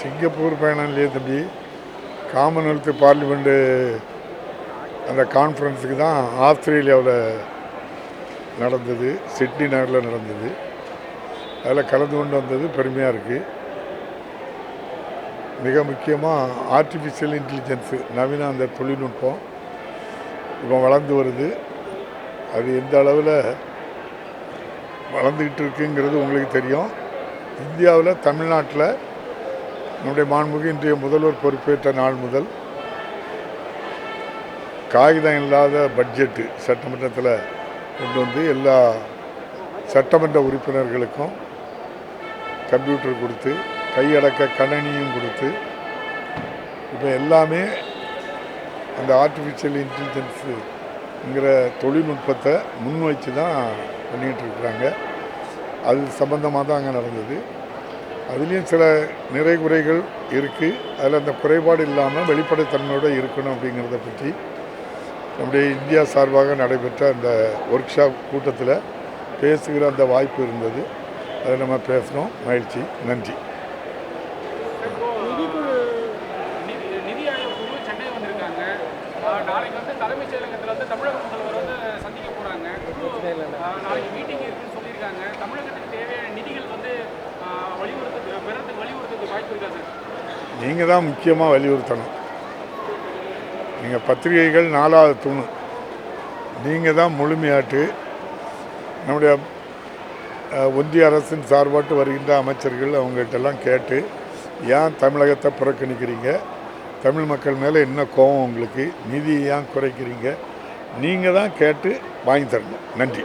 Singapore பயணம் இல்லையே தம்பி. காமன்வெல்த் பார்லிமெண்ட்டு அந்த கான்ஃபரன்ஸுக்கு தான் ஆஸ்திரேலியாவில் நடந்தது சிட்னி நகரில் நடந்தது. அதில் கலந்து கொண்டு வந்தது பெருமையாக இருக்குது மிக முக்கியமாக ஆர்டிஃபிஷியல் இன்டெலிஜென்ஸு நவீன அந்த தொழில்நுட்பம் இப்போ வளர்ந்து வருது. அது எந்த அளவில் வளர்ந்துக்கிட்டு இருக்குங்கிறது உங்களுக்கு தெரியும். இந்தியாவில் தமிழ்நாட்டில் நம்முடைய மாண்புமிகு இன்றைய முதல்வர் பொறுப்பேற்ற நாள் முதல் காகிதம் இல்லாத பட்ஜெட்டு சட்டமன்றத்தில் கொண்டு வந்து எல்லா சட்டமன்ற உறுப்பினர்களுக்கும் கம்ப்யூட்டர் கொடுத்து கையடக்க கணனியும் கொடுத்து இப்போ எல்லாமே அந்த ஆர்டிஃபிஷியல் இன்டெலிஜென்ஸுங்கிற தொழில்நுட்பத்தை முன் வச்சு தான் பண்ணிகிட்டு இருக்கிறாங்க. அது சம்பந்தமாக தான் அங்கே நடந்தது. அதுலேயும் சில நிறை குறைகள் இருக்குது அதில் அந்த குறைபாடு இல்லாமல் வெளிப்படைத்தன்மையோடு இருக்கணும் அப்படிங்கிறத பற்றி நம்முடைய இந்தியா சார்பாக நடைபெற்ற அந்த ஒர்க் ஷாப் கூட்டத்தில் பேசுகிற அந்த வாய்ப்பு இருந்தது. அதை நம்ம பேசணும் மகிழ்ச்சி. நன்றி. நிதி நீங்கள் தான் முக்கியமாக வலியுறுத்தணும். நீங்கள் பத்திரிகைகள் நாலாவது தூண். நீங்கள் தான் முழுமையாட்டு. நம்முடைய ஒன்றிய அரசின் சார்பாட்டு வருகின்ற அமைச்சர்கள் அவங்ககிட்டலாம் கேட்டு ஏன் தமிழகத்தை புறக்கணிக்கிறீங்க? தமிழ் மக்கள் மேலே என்ன கோபம் உங்களுக்கு? நிதியை ஏன் குறைக்கிறீங்க? நீங்கள் தான் கேட்டு வாங்கி தரணும். நன்றி.